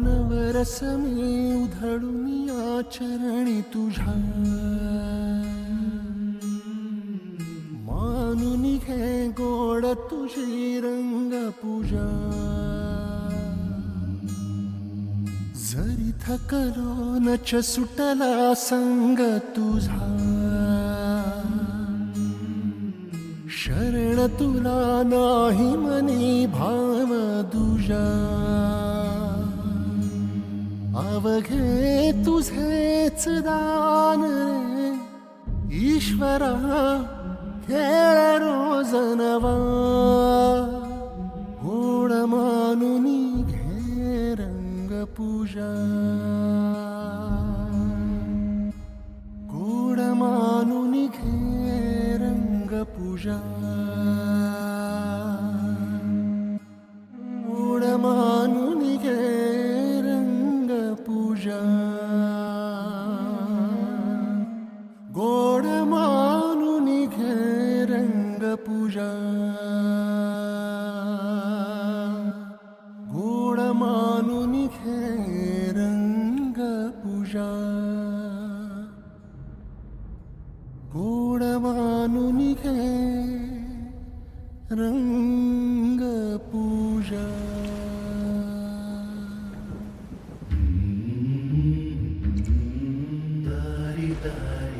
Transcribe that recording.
नवरस मी उधळून आचरणी चरणी तुझ्या. मानून घे गोड तुझी रंग पूजा जरी थकलो नच सुटला संग तुझा. शरण तुला नाही मनी भाव दुजा. अवघे तुझेच दान रे ईश्वरा खेळ रोज नवा गोड मानून घे रंग पूजा गोड मानून घे रंग गोड मानून घे रंग पूजा गोड मानून घे रंग पूजा गोड मानून घे रंग goodbye.